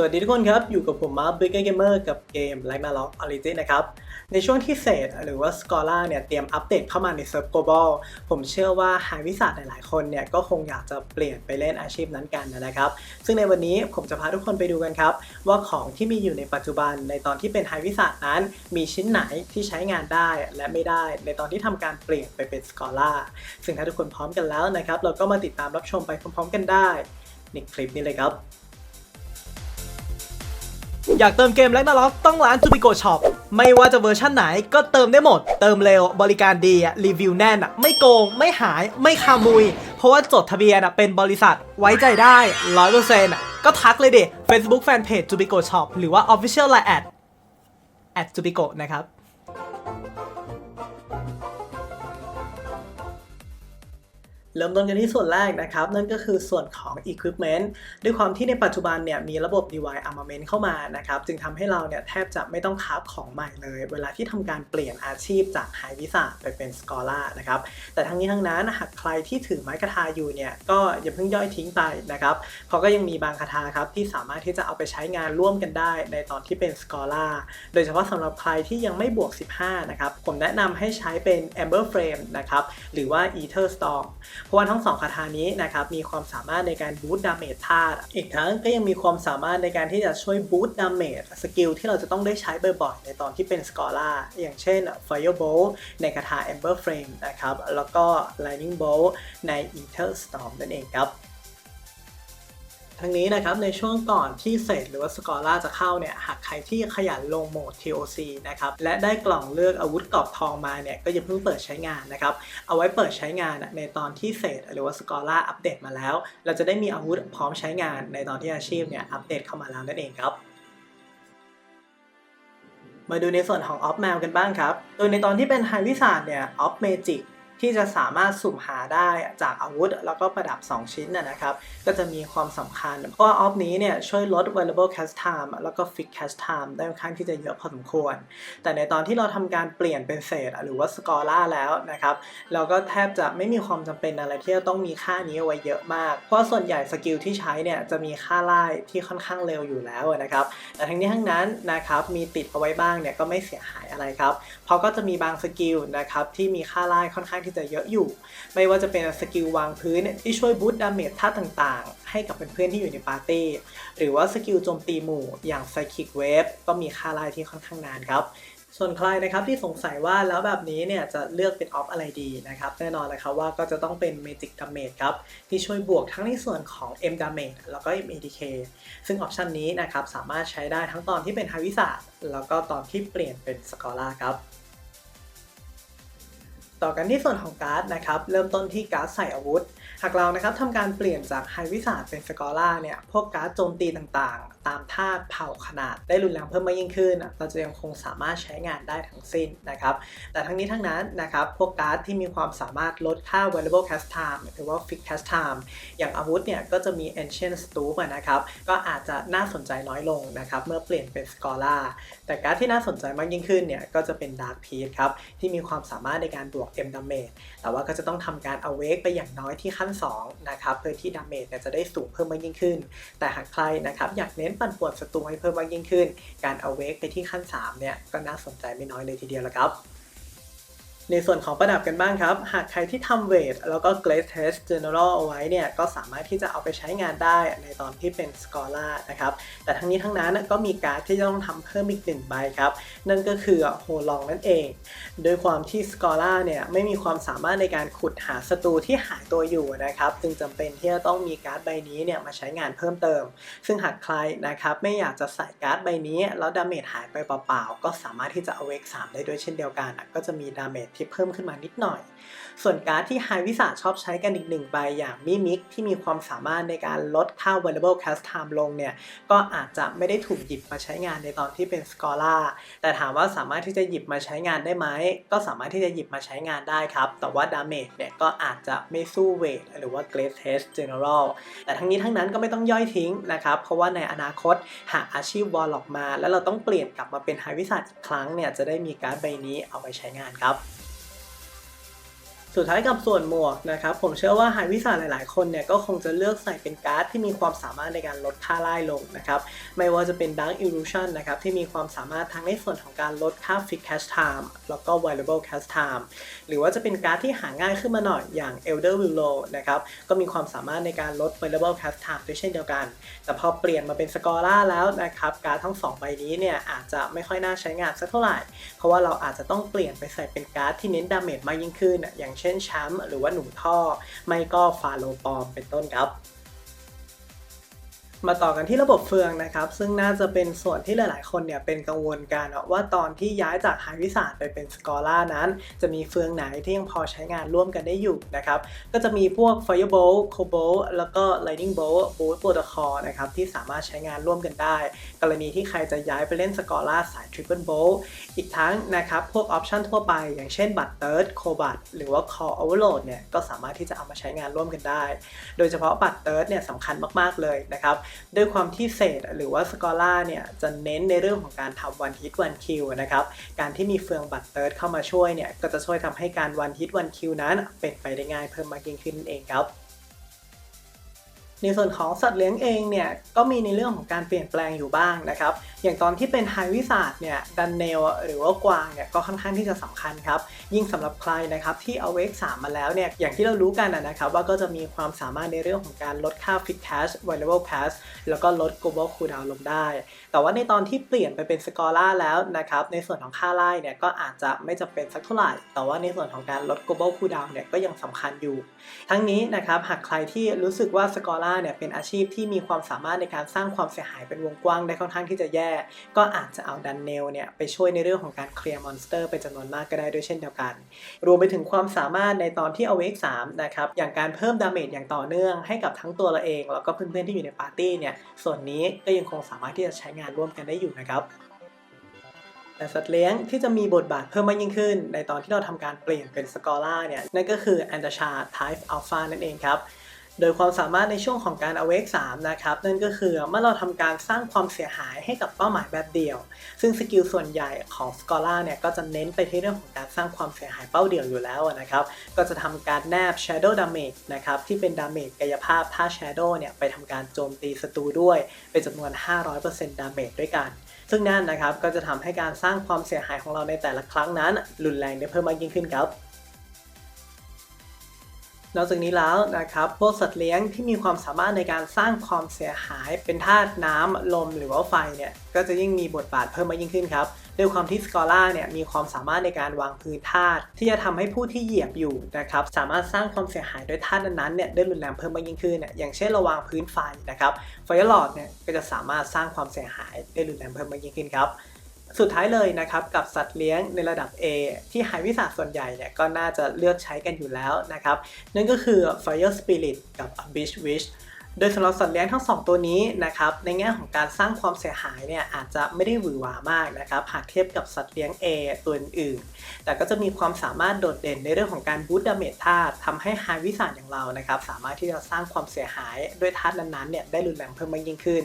สวัสดีทุกคนครับ อยู่กับผมมาร์คบิ๊กเกมเมอร์กับเกมไลท์มาล็อกออริจินนะครับ ในช่วงที่เศษหรือว่าสกอร่าเนี่ย เตรียมอัปเดตเข้ามาในเซิร์ฟ global ผมเชื่อว่าหายวิสัทหลายๆคนเนี่ย ก็คงอยากจะเปลี่ยนไปเล่นอาชีพนั้นกันนะครับ ซึ่งในวันนี้ผมจะพาทุกคนไปดูกันครับ ว่าของที่มีอยู่ในปัจจุบันในตอนที่เป็นไฮวิสัทนั้น มีชิ้นไหนที่ใช้งานได้และไม่ได้ในตอนที่ทำการเปลี่ยนไปเป็นสกอร่าซึ่งถ้าทุกคนพร้อมกันแล้วนะครับเราก็มาติดตามรับชมไปพร้อม ๆ กันได้ในคลิปนี้เลยครับ อยากเติมเกมแล็กนาล็อกต้องร้านจูบิโกช็อปไม่ว่าจะเวอร์ชั่นไหนก็เติมได้หมด เติมเร็วบริการดีรีวิวแน่นไม่โกง ไม่หาย ไม่คามุย เพราะว่าจดทะเบียนเป็นบริษัทไว้ใจได้ร้อยเปอร์เซ็นต์ก็ทักเลยเด็ Facebook Fanpage จูบิโกช็อปหรือว่า Official Line แอดแอดจูบิโกนะครับ เริ่มต้นกันที่ส่วนแรกนะครับ นั่นก็คือส่วนของ Equipment ด้วยความที่ในปัจจุบันเนี่ยมีระบบ DIY Armament เข้ามานะครับ จึงทำให้เราเนี่ยแทบจะไม่ต้องคราฟของใหม่เลย เวลาที่ทำการเปลี่ยนอาชีพจากไฮวิสาไปเป็นสกอร่านะครับ แต่ทั้งนี้ทั้งนั้นหากใครที่ถือไม้กระทาอยู่เนี่ยก็อย่าเพิ่งย่อยทิ้งไปนะครับเพราะก็ยังมีบางคาถาครับที่สามารถที่จะเอาไปใช้งานร่วมกันได้ในตอนที่เป็นสกอร่าโดยเฉพาะสำหรับใครที่ยังไม่บวก 15 นะครับ ผมแนะนำให้ใช้เป็น Amber Frame นะครับ หรือว่า Ether Storm เพราะว่าทั้งสองคาถานี้นะครับมีความสามารถในการบูตดาเมจธาตุอีกทั้งก็ยังมีความสามารถในการที่จะช่วยบูตดาเมจสกิลที่เราจะต้องได้ใช้บ่อยๆในตอนที่เป็นสกอร่าอย่างเช่น Firebolt ในคาถา Amber Frame นะครับแล้วก็ Lightning Bolt ใน Ether Storm นั่นเองครับ ทั้งนี้นะครับในช่วงก่อนที่เศษหรือว่าสกอร่าจะเข้าเนี่ยหากใครที่ขยันลงโหมด TOC นะครับและได้กล่องเลือกอาวุธกรอบทองมาเนี่ยก็อย่าเพิ่งเปิดใช้งานนะครับเอาไว้เปิดใช้งานในตอนที่เศษหรือว่าสกอร่าอัปเดตมาแล้ว เราจะได้มีอาวุธพร้อมใช้งานในตอนที่อาชีพเนี่ยอัปเดตเข้ามาแล้วนั่นเองครับมาดูในส่วนของออฟแมวกันบ้างครับ โดยในตอนที่เป็นไฮวิสาดเนี่ยออฟเมจิก ที่จะสามารถสุ่มหาได้จากอาวุธ แล้วก็ประดับ 2 ชิ้นนะครับ ก็จะมีความสำคัญ เพราะว่าออฟนี้เนี่ยช่วยลด variable cast time แล้วก็ fix cast time ได้ค่อนข้างที่จะเยอะพอสมควร แต่ในตอนที่เราทำการเปลี่ยนเป็นเศษ หรือว่าสกอร่าแล้วนะครับ เราก็แทบจะไม่มีความจำเป็นอะไรที่จะต้องมีค่านี้เอาไว้เยอะมาก เพราะส่วนใหญ่สกิลที่ใช้เนี่ยจะมีค่าไล่ที่ค่อนข้างเร็วอยู่แล้วนะครับ แต่ทั้งนี้ทั้งนั้นนะครับมีติดเอาไว้บ้างเนี่ยก็ไม่เสียหายอะไรครับ เพราะก็จะมีบางสกิลนะครับที่มีค่าไล่ค่อนข้างที่จะเยอะอยู่ ไม่ว่าจะเป็นสกิลวางพื้นที่ช่วยบูตดาเมจท่าต่างๆ ให้กับเพื่อนๆที่อยู่ในปาร์ตี้ หรือว่าสกิลโจมตีหมู่อย่างไซคิกเวฟก็มีค่าไล่ที่ค่อนข้างนานครับ ส่วนใครนะครับที่สงสัยว่าแล้วแบบนี้เนี่ยจะเลือกเป็นออฟอะไรดีนะครับแน่นอนเลยครับว่าก็จะต้องเป็น Magic Damage ครับที่ช่วยบวกทั้งในส่วนของ M Damage แล้วก็ M ADK ซึ่งออปชันนี้นะครับสามารถใช้ได้ทั้งตอนที่เป็นไฮวิสาแล้วก็ตอนที่เปลี่ยนเป็นสกอร่าครับต่อกันที่ส่วนของการ์ดนะครับเริ่มต้นที่การ์ดใส่อาวุธ หากเรานะครับทำการเปลี่ยนจากไฮวิสาเป็นสกอร่าเนี่ยพวกการ์ดโจมตีต่าง ตามธาตุเผ่าขนาดได้รุนแรงเพิ่มมากยิ่งขึ้น เราจะยังคงสามารถใช้งานได้ทั้งสิ้นนะครับ แต่ทั้งนี้ทั้งนั้นนะครับ พวกการ์ดที่มีความสามารถลดค่า variable cast time หรือว่า fixed cast time อย่างอาวุธเนี่ยก็จะมี ancient stoop นะครับ ก็อาจจะน่าสนใจน้อยลงนะครับ เมื่อเปลี่ยนเป็นสกอร่าแต่การ์ดที่น่าสนใจมากยิ่งขึ้นเนี่ยก็จะเป็น dark peace ครับ ที่มีความสามารถในการบวก m damage แต่ว่าก็จะต้องทำการ awake ไปอย่างน้อยที่ขั้น2นะครับเพื่อที่ damage เนี่ยจะได้สูงเพิ่มมากยิ่งขึ้น แต่หากใครนะครับอยากเน้นปั่นป่วนศัตรูให้เพิ่มมากยิ่งขึ้น การเอาเวกไปที่ขั้น3เนี่ยก็น่าสนใจไม่น้อยเลยทีเดียวละครับ ในส่วนของประดับกันบ้างครับ หากใครที่ทำเวทแล้วก็ Grace Test General เอาไว้เนี่ย ก็สามารถที่จะเอาไปใช้งานได้ในตอนที่เป็น Scholar นะครับ แต่ทั้งนี้ทั้งนั้นก็มีการ์ดที่จะต้องทำเพิ่มอีกหนึ่งใบครับ นั่นก็คือโฮลองนั่นเอง โดยความที่ Scholar เนี่ยไม่มีความสามารถในการขุดหาศัตรูที่หายตัวอยู่นะครับ จึงจำเป็นที่จะต้องมีการ์ดใบนี้เนี่ยมาใช้งานเพิ่มเติม ซึ่งหากใครนะครับไม่อยากจะใส่การ์ดใบนี้ แล้วดาเมจหายไปเปล่าๆก็สามารถที่จะ awake 3ได้ด้วยเช่นเดียวกัน ก็จะมีดาเมจที่เพิ่มขึ้นมานิดหน่อย ส่วนการ์ดที่ไฮวิสาชอบใช้กันอีกหนึ่งใบอย่างมิมิกที่มีความสามารถในการลดค่า variable cast time ลงเนี่ย ก็อาจจะไม่ได้ถูกหยิบมาใช้งานในตอนที่เป็น Scholar แต่ถามว่าสามารถที่จะหยิบมาใช้งานได้ไหม ก็สามารถที่จะหยิบมาใช้งานได้ครับ แต่ว่า damage เนี่ยก็อาจจะไม่สู้เวทหรือว่า Great Test General แต่ทั้งนี้ทั้งนั้นก็ไม่ต้องย่อยทิ้งนะครับ เพราะว่าในอนาคตหากอาชีพ Warlock มา แล้วเราต้องเปลี่ยนกลับมาเป็นไฮวิสาอีกครั้งเนี่ยจะได้มีการ์ดใบนี้เอาไปใช้งานครับ สุดท้ายกับส่วนหมวกนะครับผมเชื่อว่าไฮวิสาหลาย ๆ คนเนี่ยก็คงจะเลือกใส่เป็นการ์ดที่มีความสามารถในการลดค่าไล่ลงนะครับไม่ว่าจะเป็น Dark Illusion นะครับที่มีความสามารถทั้งในส่วนของการลดค่า Fixed Cash Time แล้วก็ Variable Cash Time หรือว่าจะเป็นการ์ดที่หาง่ายขึ้นมาหน่อยอย่าง Elder Willow นะครับก็มีความสามารถในการลด Variable Cash Time ด้วยเช่นเดียวกัน แต่พอเปลี่ยนมาเป็น Scala แล้วนะครับการ์ดทั้งสองใบนี้เนี่ยอาจจะไม่ค่อยน่าใช้งานสักเท่าไหร่ เพราะว่าเราอาจจะต้องเปลี่ยนไปใส่เป็นการ์ดที่เน้นดาเมจมากยิ่งขึ้น อย่างเช่นแชมป์หรือว่าหนูท่อ ไม่ก็ฟาโลปอมเป็นต้นครับ มาต่อกันที่ระบบเฟืองนะครับ ซึ่งน่าจะเป็นส่วนที่หลาย ๆ คนเนี่ยเป็นกังวลกันว่าตอนที่ย้ายจากไฮวิสาดไปเป็นสกอร่านั้น จะมีเฟืองไหนที่ยังพอใช้งานร่วมกันได้อยู่นะครับ ก็จะมีพวก Firebolt Cobalt แล้วก็ Lightning Bolt Bolt Protocol นะครับที่สามารถใช้งานร่วมกันได้ กรณีที่ใครจะย้ายไปเล่นสกอร่าสาย Triple Bolt อีกทั้งนะครับพวกออปชันทั่วไป อย่างเช่นบัตรเติร์ดโคบัตหรือว่า Core Overload เนี่ยก็สามารถที่จะเอามาใช้งานร่วมกันได้ โดยเฉพาะบัตรเติร์ดเนี่ยสำคัญมาก ๆ เลยนะครับด้วยความที่เศษหรือว่าสกอล่าเนี่ยจะเน้นในเรื่องของการทำวันฮิตวันคิวนะครับ การที่มีเฟืองบัตเติร์ดเข้ามาช่วยเนี่ยก็จะช่วยทำให้การวันฮิตวันคิวนั้น เป็นไปได้ง่ายเพิ่มมากยิ่งขึ้นนั่นเองครับในส่วนของสัตว์เลี้ยงเองเนี่ยก็มีในเรื่องของการเปลี่ยนแปลงอยู่บ้างนะครับ อย่างตอนที่เป็นไฮวิสาดเนี่ยดันเนลหรือว่ากวางเนี่ยก็ค่อนข้างที่จะสำคัญครับ ยิ่งสำหรับใครนะครับที่เอาเวก3มาแล้วเนี่ยอย่างที่เรารู้กันนะครับว่าก็จะมีความสามารถในเรื่องของการลดค่า Fit Cash Variable Cash แล้วก็ลด Global Cooldown ลงได้ แต่ว่าในตอนที่เปลี่ยนไปเป็นสกอร่าแล้วนะครับในส่วนของค่าไล่เนี่ยก็อาจจะไม่จำเป็นสักเท่าไหร่ แต่ว่าในส่วนของการลด Global Cooldown เนี่ยก็ยังสำคัญอยู่ ทั้งนี้นะครับหากใครที่รู้สึกว่าสกอร่าเนี่ยเป็นอาชีพที่มีความสามารถในการสร้างความเสียหายเป็นวงกว้างได้ค่อนข้างที่จะแย่ก็อาจจะเอาดันเนลเนี่ยไปช่วยในเรื่องของการเคลียร์มอนสเตอร์เป็นจำนวนมากก็ได้ด้วยเช่นเดียวกัน รวมไปถึงความสามารถในตอนที่เอาเวก3นะครับอย่างการเพิ่มดาเมจอย่างต่อเนื่องให้กับทั้งตัวเราเอง แล้วก็เพื่อนๆที่อยู่ในปาร์ตี้เนี่ยส่วนนี้ก็ยังคงสามารถที่จะใช้งานร่วมกันได้อยู่นะครับแต่สัตว์เลี้ยงที่จะมีบทบาทเพิ่มมากยิ่งขึ้น ในตอนที่เราทำการเปลี่ยนเป็นสกอร่าเนี่ยนั่นก็คือแอน a ชา Type Alpha นั่นเองครับ โดยความสามารถในช่วงของการ awake 3นะครับนั่นก็คือเมื่อเราทำการสร้างความเสียหายให้กับเป้าหมายแบบเดียว ซึ่งสกิลส่วนใหญ่ของ Scholar เนี่ยก็จะเน้นไปที่เรื่องของการสร้างความเสียหายเป้าเดียวอยู่แล้วนะครับก็จะทำการแนบ Shadow Damage นะครับที่เป็น Damage กายภาพท่า Shadow เนี่ยไปทำการโจมตีศัตรูด้วยเป็นจำนวน 500% Damage ด้วยกันซึ่งนั่นนะครับก็จะทำให้การสร้างความเสียหายของเราในแต่ละครั้งนั้น รุนแรงได้เพิ่มมากยิ่งขึ้นครับ นอกจากนี้แล้วนะครับพวกสัตว์เลี้ยงที่มีความสามารถในการสร้างความเสียหายเป็นธาตุน้ำลมหรือว่าไฟเนี่ยก็จะยิ่งมีบทบาทเพิ่มมากยิ่งขึ้นครับด้วยความที่สกอร่าเนี่ยมีความสามารถในการวางพื้นธาตุที่จะทำให้ผู้ที่เหยียบอยู่นะครับสามารถสร้างความเสียหายด้วยธาตุนั้นๆเนี่ยได้รุนแรงเพิ่มมากยิ่งขึ้นเนี่ยอย่างเช่นเราวางพื้นไฟนะครับไฟลอดเนี่ยก็จะสามารถสร้างความเสียหายได้รุนแรงเพิ่มมากยิ่งขึ้นครับ สุดท้ายเลยนะครับกับสัตว์เลี้ยงในระดับ A ที่ไฮวิสาส่วนใหญ่เนี่ยก็น่าจะเลือกใช้กันอยู่แล้วนะครับ นั่นก็คือ Fire Spirit กับ Abyss Wish โดยสำหรับสัตว์เลี้ยงทั้ง 2 ตัวนี้นะครับในแง่ของการสร้างความเสียหายเนี่ยอาจจะไม่ได้หวือหวามากนะครับหากเทียบกับสัตว์เลี้ยง A ตัวอื่น แต่ก็จะมีความสามารถโดดเด่นในเรื่องของการบูตดาเมจธาตุทำให้ไฮวิสาอย่างเรานะครับสามารถที่จะสร้างความเสียหายด้วยธาตุนั้นๆเนี่ยได้รุนแรงเพิ่มมากยิ่งขึ้น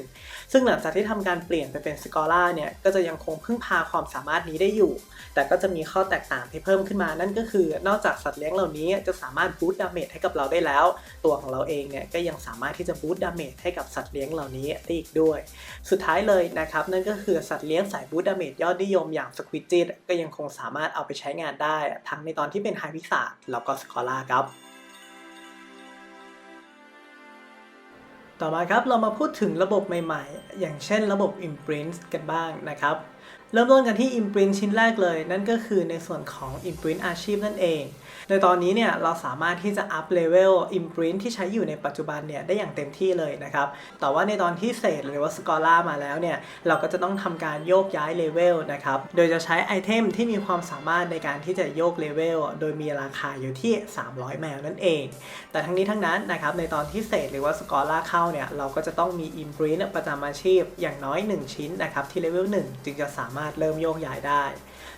ซึ่งหลังจากที่ทำการเปลี่ยนไปเป็นสกอร่าเนี่ยก็จะยังคงพึ่งพาความสามารถนี้ได้อยู่ แต่ก็จะมีข้อแตกต่างที่เพิ่มขึ้นมา นั่นก็คือ นอกจากสัตว์เลี้ยงเหล่านี้จะสามารถบูตดาเมจให้กับเราได้แล้ว ตัวของเราเองเนี่ยก็ยังสามารถที่จะบูตดาเมจให้กับสัตว์เลี้ยงเหล่านี้ได้อีกด้วย สุดท้ายเลยนะครับนั่นก็คือสัตว์เลี้ยงสายบูตดาเมจยอดนิยมอย่างสควิจิตก็ยังคงสามารถเอาไปใช้งานได้ ทั้งในตอนที่เป็นไฮวิสาแล้วก็สกอร่าครับต่อมาครับเรามาพูดถึงระบบใหม่ๆ อย่างเช่นระบบ Imprint กันบ้างนะครับ เริ่มต้นกันที่ Imprint ชิ้นแรกเลย นั่นก็คือในส่วนของ Imprint อาชีพนั่นเอง ในตอนนี้เนี่ยเราสามารถที่จะอัพเลเวล Imprint ที่ใช้อยู่ในปัจจุบันเนี่ยได้อย่างเต็มที่เลยนะครับ แต่ว่าในตอนที่เศษหรือว่า Scholar มาแล้วเนี่ยเราก็จะต้องทำการโยกย้ายเลเวลนะครับ โดยจะใช้ไอเทมที่มีความสามารถในการที่จะโยกเลเวลโดยมีราคาอยู่ที่ 300 แมวนั่นเอง แต่ทั้งนี้ทั้งนั้นนะครับในตอนที่เศษหรือว่าสกอร่าเข้าเนี่ยเราก็จะต้องมี Imprint ประจำอาชีพอย่างน้อย 1 ชิ้นนะครับที่เลเวล1จึงจะสามารถเริ่มโยกย้ายได้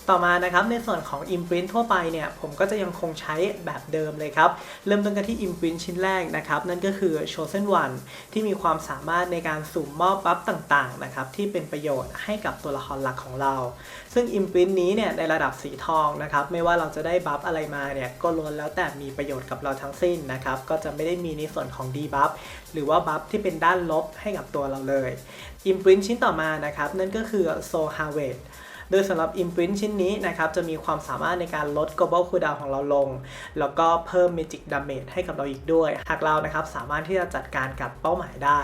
ต่อมานะครับในส่วนของ Imprint ทั่วไปเนี่ยผมก็จะยังคงใช้แบบเดิมเลยครับ เริ่มต้นกันที่ Imprint ชิ้นแรกนะครับ นั่นก็คือ Chosen One ที่มีความสามารถในการสุ่มมอบบัฟต่างๆนะครับที่เป็นประโยชน์ให้กับตัวละครหลักของเรา ซึ่ง Imprint นี้เนี่ยในระดับสีทองนะครับไม่ว่าเราจะได้บัฟอะไรมาเนี่ยก็ล้วนแล้วแต่มีประโยชน์กับเราทั้งสิ้นนะครับก็จะไม่ได้มีในส่วนของ d e b u f หรือว่าบัฟที่เป็นด้านลบให้กับตัวเราเลย Imprint ชิ้นต่อมานะครับนั่นก็คือ Soul Harvest โดยสำหรับ Imprint ชิ้นนี้นะครับจะมีความสามารถในการลด global cooldown ของเราลง แล้วก็เพิ่ม magic damage ให้กับเราอีกด้วย หากเรานะครับสามารถที่จะจัดการกับเป้าหมายได้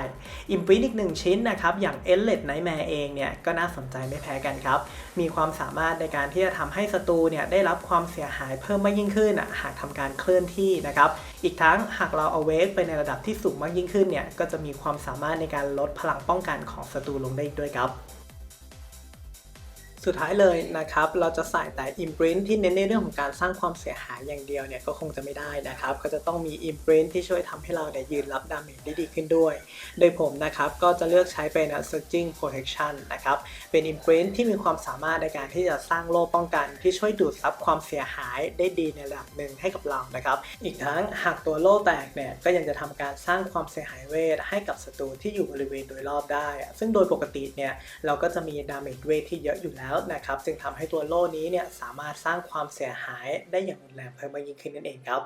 Imprint อีกหนึ่งชิ้นนะครับอย่าง Endless Nightmare เองเนี่ยก็น่าสนใจไม่แพ้กันครับ มีความสามารถในการที่จะทำให้ศัตรูเนี่ยได้รับความเสียหายเพิ่มมากยิ่งขึ้นหากทำการเคลื่อนที่นะครับอีกทั้งหากเราเอาเวกไปในระดับที่สูงมากยิ่งขึ้นเนี่ยก็จะมีความสามารถในการลดพลังป้องกันของศัตรูลงได้อีกด้วยครับ สุดท้ายเลยนะครับ เราจะใส่แต่ Imprint ที่เน้นในเรื่องของการสร้างความเสียหายอย่างเดียวเนี่ยก็คงจะไม่ได้นะครับ ก็จะต้องมี Imprint ที่ช่วยทำให้เราเนี่ยยืนรับดาเมจได้ดีขึ้นด้วย โดยผมนะครับก็จะเลือกใช้เป็น Searching Protection นะครับ เป็น Imprint ที่มีความสามารถในการที่จะสร้างโล่ป้องกัน ที่ช่วยดูดซับความเสียหายได้ดีในระดับหนึ่งให้กับเรานะครับ อีกทั้งหากตัวโล่แตกเนี่ยก็ยังจะทำการสร้างความเสียหายเวทให้กับศัตรูที่อยู่บริเวณโดยรอบได้ ซึ่งโดยปกติเนี่ยเราก็จะมีดาเมจเวทที่เยอะอยู่แล้วนะครับจึงทำให้ตัวโล่นี้เนี่ยสามารถสร้างความเสียหายได้อย่างรุนแรงเพิ่มมากยิ่งขึ้นนั่นเองครับ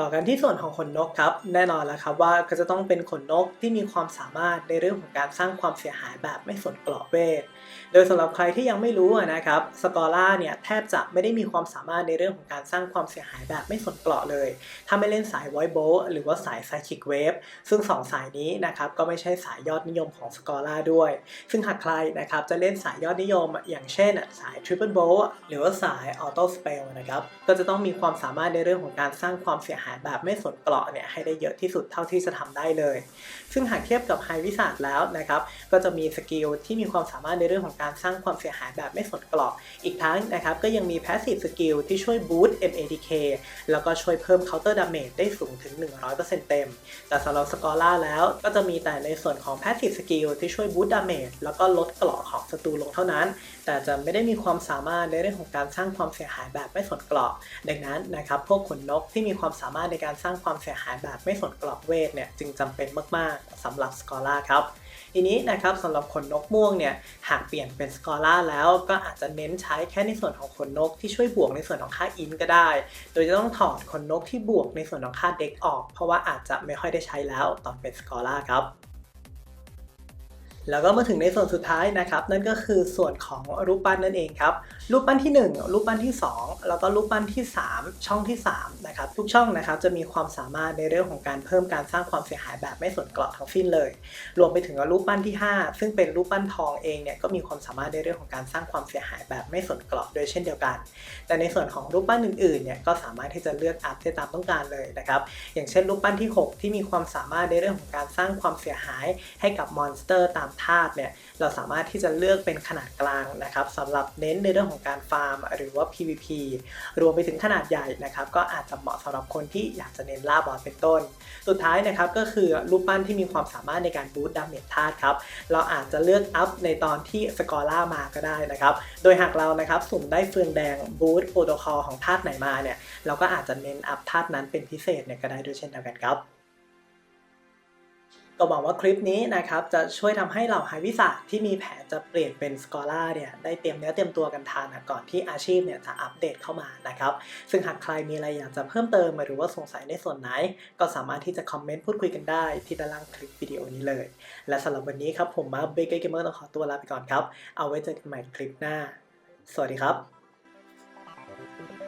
ต่อกันที่ส่วนของขนนกครับแน่นอนแล้วครับว่าก็จะต้องเป็นขนนกที่มีความสามารถในเรื่องของการสร้างความเสียหายแบบไม่สนเกราะเวท โดยสำหรับใครที่ยังไม่รู้นะครับสกอร่าเนี่ยแทบจะไม่ได้มีความสามารถในเรื่องของการสร้างความเสียหายแบบไม่สนเกราะเลย ถ้าไม่เล่นสายไวโบหรือว่าสายไซคิกเวฟซึ่ง 2 สายนี้นะครับก็ไม่ใช่สายยอดนิยมของสกอร่าด้วย ซึ่งหากใครนะครับจะเล่นสายยอดนิยม อย่างเช่น สายทริปเปิลโบหรือว่าสายออโต้สเปลนะครับก็จะต้องมีความสามารถในเรื่องของการสร้างความเสียหายแบบไม่สนเกราะเนี่ยให้ได้เยอะที่สุดเท่าที่จะทำได้เลย ซึ่งหากเทียบกับไฮวิสาดแล้วนะครับ ก็จะมีสกิลที่มีความสามารถในเรื่องของการสร้างความเสียหายแบบไม่สนเกราะอีกทั้งนะครับก็ยังมี Passive Skill ที่ช่วยบูสต์ MADK แล้วก็ช่วยเพิ่ม Counter Damage ได้สูงถึง 100%เต็ม แต่สำหรับสกอร่าแล้วก็จะมีแต่ในส่วนของ Passive Skill ที่ช่วยบูสต์ Damage แล้วก็ลดเกราะของศัตรูลงเท่านั้นแต่จะไม่ได้มีความสามารถในเรื่องของการสร้างความเสียหายแบบไม่สนเกราะดังนั้นนะครับพวกขนนกที่มีความสามารถในการสร้างความเสียหายแบบไม่สนเกราะเวทเนี่ยจึงจำเป็นมาก ๆสำหรับสกอร่าครับทีนี้นะครับสำหรับขนนกม่วงเนี่ยหากเปลี่ยนเป็นสกอร่าแล้วก็อาจจะเน้นใช้แค่ในส่วนของขนนกที่ช่วยบวกในส่วนของค่าอินก็ได้ โดยจะต้องถอดขนนกที่บวกในส่วนของค่าเด็กออก เพราะว่าอาจจะไม่ค่อยได้ใช้แล้วตอนเป็นสกอร่าครับ แล้วก็มาถึงในส่วนสุดท้ายนะครับ นั่นก็คือส่วนของรูปปั้นนั่นเองครับ รูปปั้นที่ 1 รูปปั้นที่ 2 แล้วก็รูปปั้นที่ 3 ช่องที่3นะครับทุกช่องนะครับจะมีความสามารถในเรื่องของการเพิ่มการสร้างความเสียหายแบบไม่สนเกราะทั้งสิ้นเลย รวมไปถึงรูปปั้นที่ 5 ซึ่งเป็นรูปปั้นทองเองเนี่ยก็มีความสามารถในเรื่องของการสร้างความเสียหายแบบไม่สนเกราะโดยเช่นเดียวกัน แต่ในส่วนของรูปปั้นอื่นๆเนี่ยก็สามารถที่จะเลือกอัพได้ตามต้องการเลยนะครับอย่างเช่นรูปปั้นที่ 6 ที่มีความสามารถในเรื่องของการสร้างความเสียหายให้กับมอนสเตอร์ตามธาตุเนี่ยเราสามารถที่จะเลือกเป็นขนาดกลางนะครับสำหรับเน้นในเรื่องของการฟาร์ม หรือว่า PVP รวมไปถึงขนาดใหญ่นะครับก็อาจจะเหมาะสำหรับคนที่อยากจะเน้นล่าบอสเป็นต้น สุดท้ายนะครับก็คือรูปปั้นที่มีความสามารถในการบูตดาเมจธาตุครับเราอาจจะเลือกอัพในตอนที่สกอร่ามาก็ได้นะครับโดยหากเรานะครับสุ่มได้เฟืองแดงบูตโปรโตคอลของธาตุไหนมาเนี่ยเราก็อาจจะเน้นอัพธาตุนั้นเป็นพิเศษเนี่ยก็ได้ด้วยเช่นเดียวกันครับ ก็หวังว่าคลิปนี้นะครับจะช่วยทำให้เหล่าไฮวิสาที่มีแผนจะเปลี่ยนเป็นสกอร่าเนี่ยได้เตรียมเนื้อเตรียมตัวกันทานนะก่อนที่อาชีพเนี่ยจะอัปเดตเข้ามานะครับ ซึ่งหากใครมีอะไรอยากจะเพิ่มเติมหรือว่าสงสัยในส่วนไหน ก็สามารถที่จะคอมเมนต์พูดคุยกันได้ที่ด้านล่างคลิปวิดีโอนี้เลย และสำหรับวันนี้ครับผมมาเบเกอร์เกมเมอร์ต้องขอตัวลาไปก่อนครับ เอาไว้เจอกันใหม่คลิปหน้า สวัสดีครับ